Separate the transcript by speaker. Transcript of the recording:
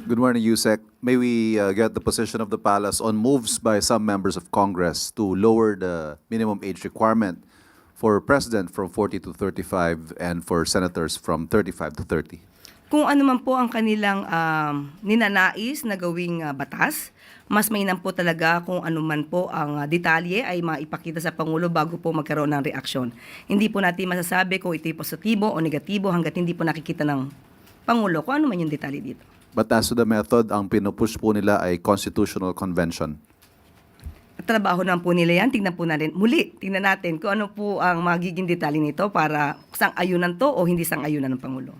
Speaker 1: Good morning, Yusek. May we uh, get the position of the palace on moves by some members of Congress to lower the minimum age requirement for president from 40 to 35 and for senators from 35 to 30?
Speaker 2: Kung ano man po ang kanilang um, ninanais na gawing ah, batas, mas mainam po talaga kung ano man po ang ah, detalye ay maipakita sa Pangulo bago po magkaroon ng reaksyon. Hindi po natin masasabi kung ito'y positibo o negatibo hanggat hindi po nakikita ng Pangulo kung ano man yung detalye dito.
Speaker 1: But as to the method, ang pinupush po nila ay constitutional convention.
Speaker 2: Trabaho naman po nila yan. Tingnan po natin. Muli, tingnan natin kung ano po ang magiging detalye nito para sang-ayunan to o hindi sang-ayunan ng Pangulo.